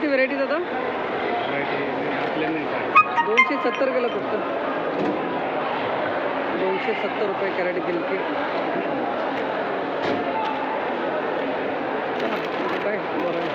कोणती व्हरायटी दादा? दोनशे सत्तर गेलं फक्त. दोनशे सत्तर रुपये कॅरेट गिलकी काय बरं.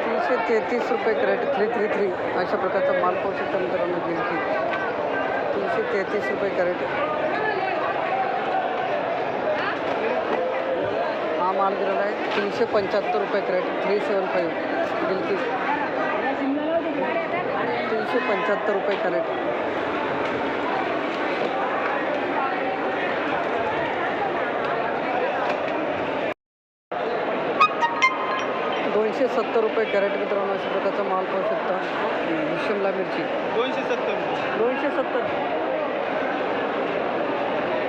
तीनशे तेहतीस रुपये कॅरेट थ्री थ्री थ्री अशा प्रकारचा माल पाहू शकता मित्रांनो गिलकी तीनशे तेहतीस रुपये कॅरेट माल दिलेला आहे. तीनशे पंच्याहत्तर रुपये कॅरेट थ्री सेवन फाईव्ह गिलकी तीनशे पंच्याहत्तर रुपये कॅरेट दोनशे सत्तर रुपये कॅरेट मित्रांनो अशा प्रकारचा माल पाहू शकता. शिमला मिरची. दोनशे सत्तर दोनशे सत्तर.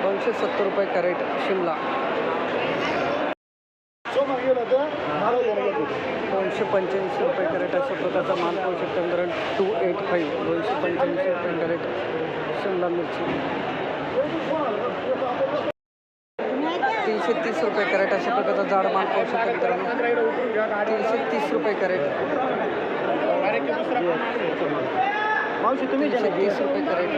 दोनशे सत्तर रुपये कॅरेट शिमला. दोनशे पंच्याऐंशी रुपये कॅरेट अशा प्रकारचा माल पाहू शकता मित्रांनो. टू एट फाईव्ह दोनशे पंच्याऐंशी रुपये कॅरेट. शिमला मिरची. तीनशे तीस रुपये कॅरेट अशा प्रकारचा जाड माल पाहू शकता मित्रांनो. तीनशे तीस रुपये कॅरेट. तुम्ही तीनशे तीस रुपये कॅरेट.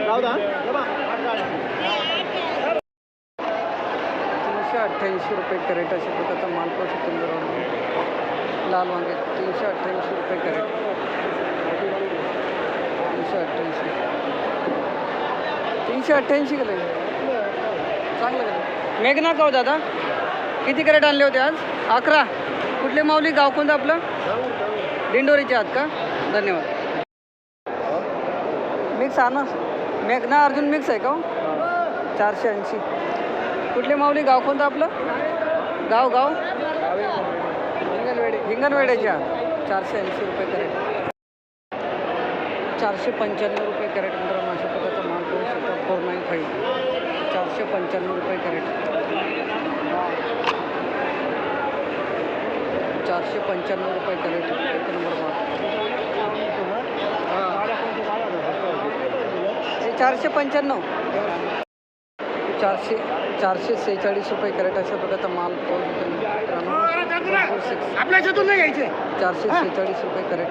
अठ्ठ्याऐंशी रुपये कॅरेट अशा प्रकारचा माल पाहू शकतो मित्रांनो. लाल वांगे तीनशे अठ्ठ्याऐंशी रुपये कॅरेट. तीनशे अठ्ठ्याऐंशी. तीनशे अठ्ठ्याऐंशी केलं चांगलं गेलं मेघना का हो दादा किती कॅरेट आणले होते आज? अकरा. कुठले माऊली? गाव कोणतं आपलं? दिंडोरीचे आहात का? धन्यवाद. मिक्स आणा. मेघना अर्जुन मिक्स आहे का हो? चारशे ऐंशी. कुठले माऊली? गाव कोणतं आपलं? गाव गाव? हिंगणवेडे. हिंगणवेड्याचे आहात चारशे ऐंशी रुपये कॅरेट. चारशे पंच्याण्णव रुपये कॅरेट मित्रांनो अशा प्रकारचा माल करू शकता. Four nine five. चारशे पंच्याण्णव रुपये कॅरेट. चारशे पंच्याण्णव रुपये कॅरेट. एक नंबर माल. चारशे पंच्याण्णव. चारशे चारशे सेहेचाळीस रुपये कॅरेट अशा प्रकारचा माल. आपल्या शेतून नाही घ्यायचे. चारशे सेहेचाळीस रुपये कॅरेट.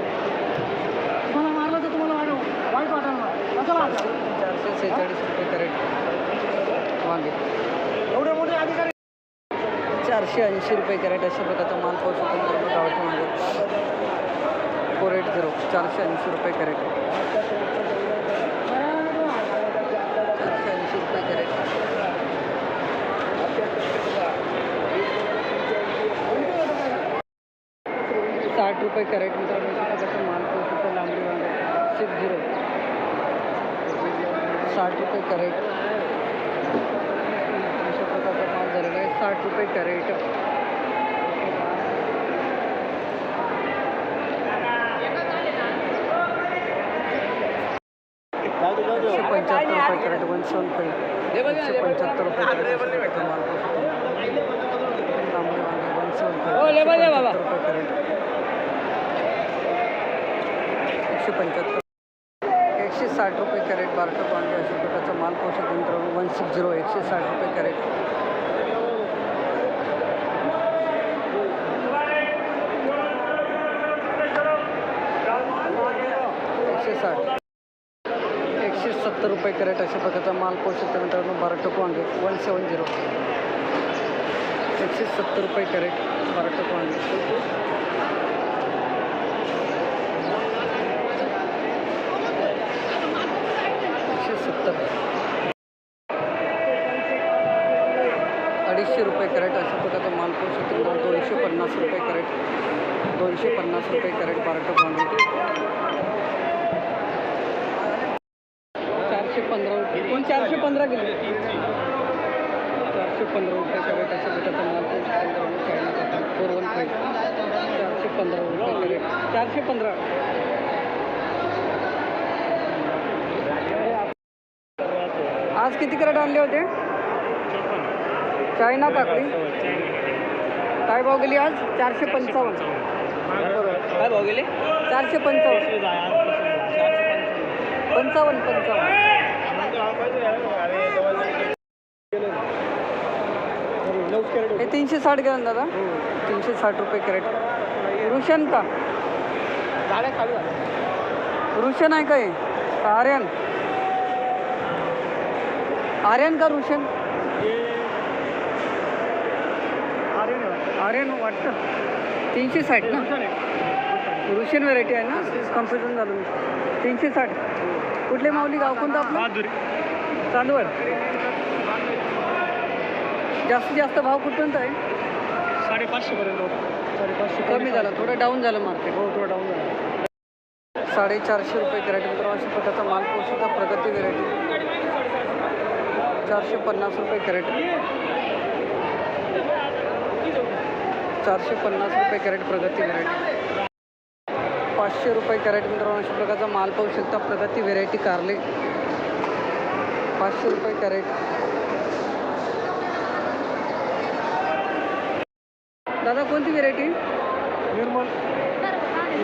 तुम्हाला मारलं तर तुम्हाला वाईट वाईट वाटणार चारशे सेहेचाळीस रुपये कॅरेट. वांगे एवढे मोठे अधिकारी चारशे ऐंशी रुपये कॅरेट अशा प्रकारचा माल पाहू शकतो गावाच्या मागे फोर एट झिरो चारशे ऐंशी रुपये कॅरेट. रुपये कॅरेट मित्रांनो अशा प्रकारचा माल पाहू शकतो लांबडी वांगे सिक्स ज़ीरो। साठ रुपये कॅरेट। अशा प्रकारचा माल साठ रुपये कॅरेट। एकशे रुपये कॅरेट, वन फाईव्ह एकशे पंच्याहत्तर रुपये वन रुपये एकशे पंच्याहत्तर. एकशे साठ रुपये कॅरेट बारटक पांढऱ्या अशा प्रकारचा माल पोषक शकतो वन सिक्स झिरो एकशे साठ रुपये कॅरेट. एकशे साठ. एकशे सत्तर रुपये कॅरेट अशा प्रकारचा माल पोषक शकतो मित्रांनो बाराटक वांगे वन सेवन झिरो. एकशे सत्तर रुपये कॅरेट बाराटक वांगे रुपये कॅरेट. दोनशे पन्नास रुपये कॅरेट बाराटक वांगे चारशे पंधरा रुपये. पण चारशे पंधरा गेले चारशे पंधरा रुपये कॅरेट अशा प्रकारचा माल फोर वन फाईव्ह चारशे पंधरा रुपये कॅरेट. चारशे पंधरा. आज किती कॅरेट आणले होते? चायना काकडी. काय भाव गेली आज? चारशे पंचावन्न. काय भाव गेले? चारशे पंचावन्न. पंचावन्न पंचावन्न. हे तीनशे साठ गेलं ना. दादा तीनशे साठ रुपये कॅरेट. रुशन का? रुशन आहे काय आर्यन. आर्यन का रुशन? आर्यन वाटतं. तीनशे साठ ना? रुशियन व्हेरायटी आहे ना? कन्फ्युजन झालं मी. तीनशे साठ. कुठले माऊली? गाव कोणतं आपलं? चालू आहे जास्तीत जास्त भाव कुठपर्यंत आहे? साडेपाचशे पर्यंत होतं. साडेपाचशे. कमी झालं. थोडं डाऊन झालं मार्केट हो थोडं डाऊन झालं. साडेचारशे रुपये कॅरेट मित्रांनो अशा प्रकारचा माल पोहोचवता प्रगती व्हेरायटी. चारशे पन्नास रुपये कॅरेट. चारशे पन्नास रुपये कॅरेट प्रगती व्हेरायटी पाचशे रुपये कॅरेट मित्रांनो अशा प्रकारचा माल पाहू शकता. प्रगती व्हेरायटी कारले पाचशे रुपये कॅरेट. दादा कोणती व्हेरायटी निर्मल.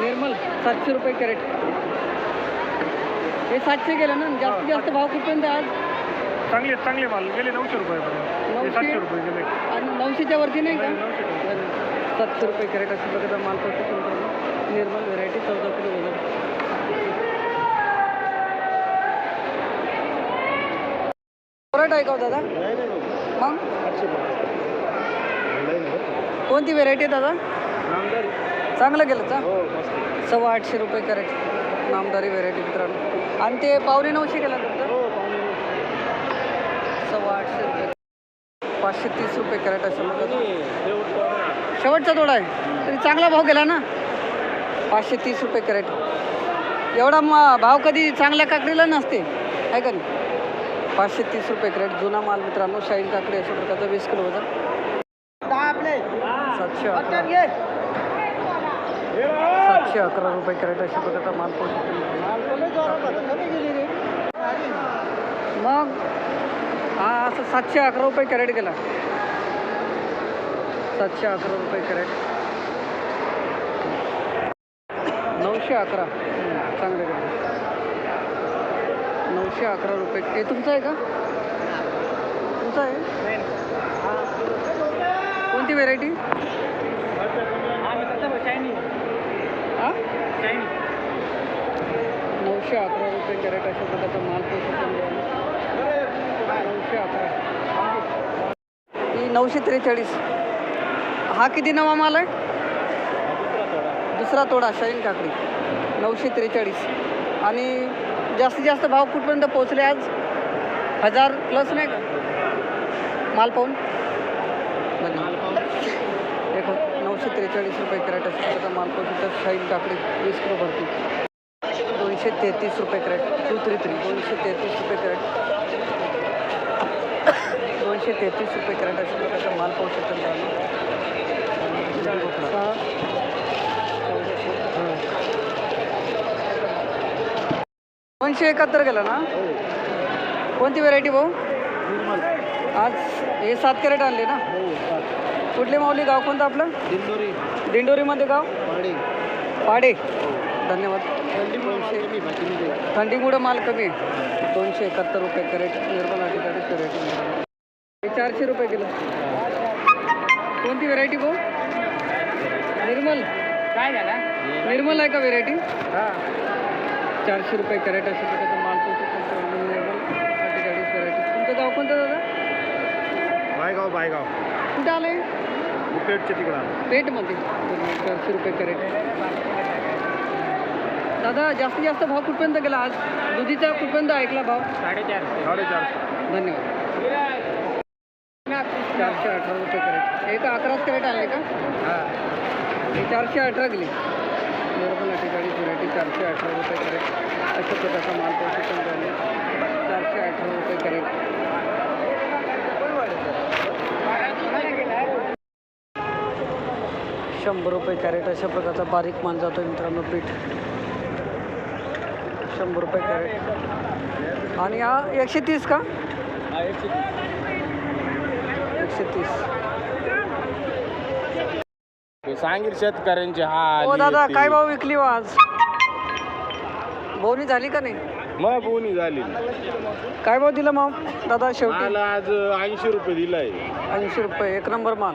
निर्मल सातशे रुपये कॅरेट. हे सातशे गेलं ना? जास्तीत जास्त भाव कुठपर्यंत आज? चांगले चांगले माल. गेले नऊशे? हे सातशे रुपये गेले. आणि नऊशेच्या वरती नाही का? नऊशे रुपये. सातशे रुपये कॅरेट अशा प्रकारचा माल पडतो तुमचा निर्मल व्हेरायटी चौदा किलो आहे का हो दादा? मग? रुपये. कोणती व्हेरायटी आहे दादा? नामदारी. चांगलं गेलं का? हो सव्वा आठशे रुपये कॅरेट. नामदारी व्हेरायटी मित्रांनो. आणि ते पावणे नऊशे गेला तुमचं? सव्वा आठशे रुपये पाचशे तीस रुपये कॅरेट असं शेवट शेवटचा तोडा आहे. तरी चांगला भाव गेला ना? पाचशे तीस रुपये कॅरेट. एवढा मा भाव कधी चांगल्या काकडीला नसते. आहे का नाही? पाचशे तीस रुपये कॅरेट. जुना माल मित्रांनो शाईन काकडी अशा प्रकारचा वीस किलो वजन. सातशे अकरा. सातशे अकरा रुपये कॅरेट अशा प्रकारचा माल पोहोचतो. मग हा असं सातशे अकरा रुपये कॅरेट गेला. सातशे अकरा रुपये कॅरेट. नऊशे अकरा. चांगले नऊशे अकरा रुपये. हे तुमचं आहे का? तुमचं आहे? कोणती व्हेरायटी हां? नऊशे अकरा रुपये कॅरेट अशा प्रकारचा माल पोहोचतो. ही नऊशे त्रेचाळीस. हा किती नवा माल आहे? दुसरा तोडा शाईन काकडी. नऊशे त्रेचाळीस. आणि जास्तीत जास्त भाव कुठपर्यंत पोहोचले आज? हजार प्लस नाही का? माल पाहून. एक नऊशे त्रेचाळीस रुपये कॅरेट अशा माल माल तर शाईन काकडी वीस किलो भरती दोनशे तेहतीस रुपये कॅरेट टू थ्री थ्री दोनशे तेहतीस रुपये कॅरेट. दोनशे तेहतीस रुपये कॅरेट अशा प्रकारचा माल पाहू शकतो दोनशे एकाहत्तर गेला ना? कोणती व्हेरायटी भाऊ? आज हे सात कॅरेट आणले ना? कुठले माऊली गाव कोणतं आपलं? दिंडोरी. दिंडोरीमध्ये गाव? पाडे. धन्यवाद. थंडीमुळं माल कमी. दोनशे एकाहत्तर रुपये कॅरेट निर्मल व्हेरायटी हे चारशे रुपये किलो. कोणती व्हेरायटी भाऊ? निर्मल. काय झाला? निर्मल आहे का व्हेरायटी हां. चारशे रुपये कॅरेट अशा प्रकारचा माल अठ्ठेचाळीस व्हेरायटी तुमचं गाव कोणतं दादा? बायगाव बायगाव. कुठं आलं आहे पेटच्या तिकडं पेटमध्ये चारशे रुपये कॅरेट. दादा जास्तीत जास्त भाव कुठपर्यंत गेला आज? दुधीचा कुठपर्यंत ऐकला भाव? साडेचारशे. साडेचारशे. धन्यवाद. चारशे अठरा रुपये कॅरेट. एक अकराच कॅरेट आणले का? हां. चारशे अठरा गेले. नॉर्मल अठ्ठेचाळीस व्हरायटी चारशे अठरा रुपये कॅरेट. अशा प्रकारचा माल पोहोचतो झाले चारशे अठरा रुपये कॅरेट. शंभर रुपये कॅरेट अशा प्रकारचा बारीक माल जातो मित्रांनो पीठ. शंभर रुपये कॅरेट. आणि हा एकशे तीस का? एकशे तीस. सांगील शेतकऱ्यांचे हा हो दादा काय भाव विकली हो आज? बोनी झाली का नाही? मग बोनी झाली. काय भाव दिला मग दादा शेवटी. माल आज ऐंशी रुपये दिलाय. ऐंशी रुपये एक नंबर माल.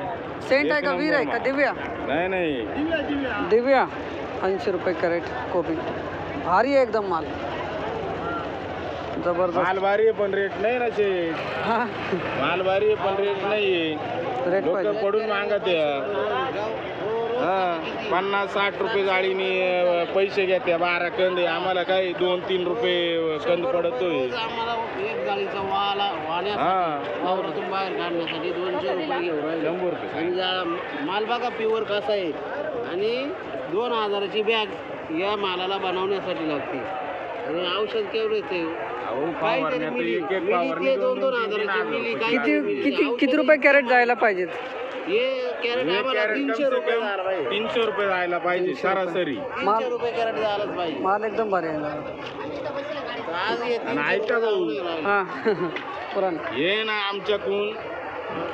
सेंट आहे का वीर आहे का? दिव्या? नाही नाही. दिव्या. ऐंशी रुपये कॅरेट कोबी. भारी आहे एकदम माल. जबरदस्त. माल भारी आहे पण रेट नाही ना शे हा? माल भारी आहे पण रेट नाही. रेट लोक पाहिजे. पडून मागत आहे. हा पन्नास साठ रुपये जाळीने अं, पैसे घेते बारा कंद आहे. आम्हाला काय दोन तीन रुपये कंद पडतोय. आम्हाला एक गाडीचा वाला वाण्या हा. वावरातून बाहेर काढण्यासाठी दोनशे रुपये घेऊन राहिले. शंभर रुपये. आणि जा- माल बघा प्युअर कसा आहे. आणि दोन हजाराची बॅग या मालाला बनवण्यासाठी लागते. आणि औषध केवढेच आहे काहीतरी मिली मिली ते दोन दोन हजाराची मिली किती. किती रुपये कॅरेट जायला पाहिजेत? हे कॅरेट आम्हाला कॅरेट तीनशे रुपये झाला पाहिजे. तीनशे रुपये जायला पाहिजे सरासरी. तीनशे रुपये कॅरेट झालाच पाहिजे. माल एकदम भारी आहे तर आज हे आणि ऐका भाऊ. रुपये लावले. हां. पुराण. हे ना आमच्याकडून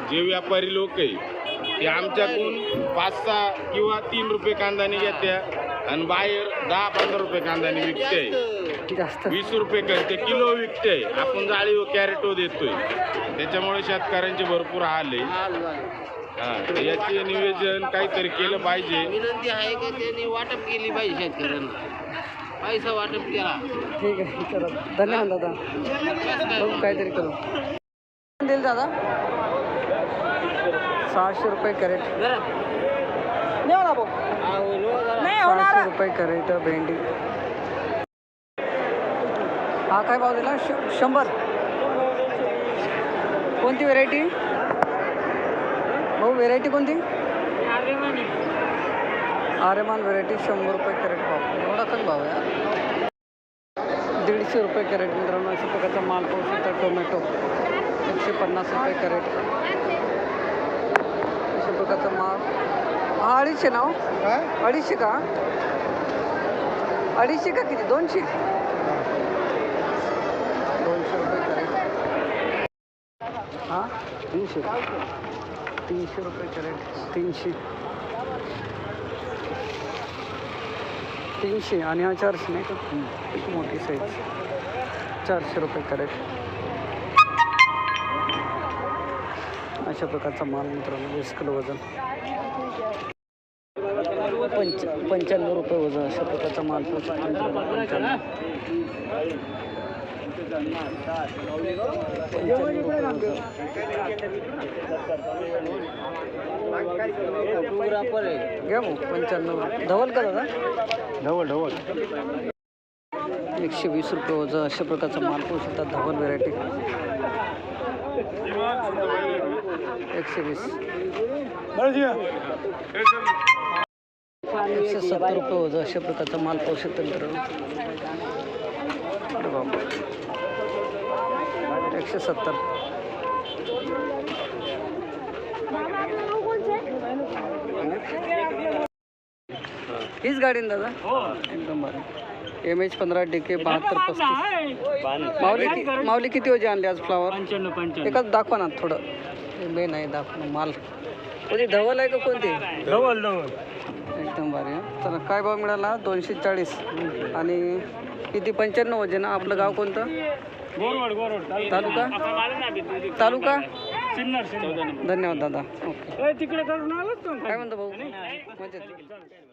जे व्यापारी लोक आहे ते आमच्याकडून पाच सहा किंवा तीन रुपये कांदाने घेत्या आणि बाहेर दहा पंधरा रुपये कांदाने विकते जास्त. वीस रुपये करते किलो विकते. आपण जाळी व कॅरेटो देतोय. त्याच्यामुळे शेतकऱ्यांचे भरपूर हाल आहे. हा तर याचे नियोजन काहीतरी केलं पाहिजे. विनंती आहे की त्यांनी वाटप केली पाहिजे शेतकऱ्यांना. पैसा वाटप केला. ठीक आहे चला. धन्यवाद दादा. बघू काहीतरी करू. देईल दादा. सहाशे रुपये कॅरेट. सहाशे रुपये कॅरेट भेंडी. हा काय भाव दिला? श- शंभर. कोणती व्हेरायटी भाऊ व्हेरायटी कोणती? आर्यमान व्हेरायटी शंभर रुपये कॅरेट भाव. एवढा कमी भाव आहे यार. दीडशे रुपये कॅरेट मित्रांनो अशा प्रकारचा माल पाहू शकता टोमॅटो. एकशे पन्नास रुपये कॅरेट अशा प्रकारचा माल. हा अडीचशे ना हो? अडीचशे का? अडीचशे का किती? दोनशे रुपये कॅरेट हां तीनशे. तीनशे रुपये कॅरेट. तीनशे. तीनशे आणि हा चारशे नाही का? मोठी साईज चारशे रुपये कॅरेट. अशा प्रकारचा माल मित्रांनो वीस किलो वजन. पंच पंच्याण्णव रुपये वजन अशा प्रकारचा माल मित्रांनो पंच्याण्णव. घ्या पंच्याण्णव धवल का दादा ढवल ढवळ एकशे वीस रुपये वजा अशा प्रकारचा माल पाहू शकतात धवल व्हेरायटी एकशे वीस एकशे सत्तर रुपये वजा अशा प्रकारचा माल पाहू शकतात मित्रांनो एकशे सत्तर. हीच गाडी ना दादा? एकदम बरं एम एच पंधरा डी के बहात्तर पस्तीस. माऊली कि- माऊली किती वाजे आणले आज फ्लावर एकाच दाखवा ना थोडं. हे मेन आहे दाखव माल. कोणती धवल आहे का कोणती? डबल डबल एकदम भारी चला काय भाव मिळाला? दोनशे चाळीस. आणि किती? पंच्याण्णव वजन ना? आपलं गाव कोणतं? गोरवड गोरवड. तालुका? तालुका? सिन्नर धन्यवाद दादा. ओके तिकडे काय म्हणतो भाऊ? मजेत.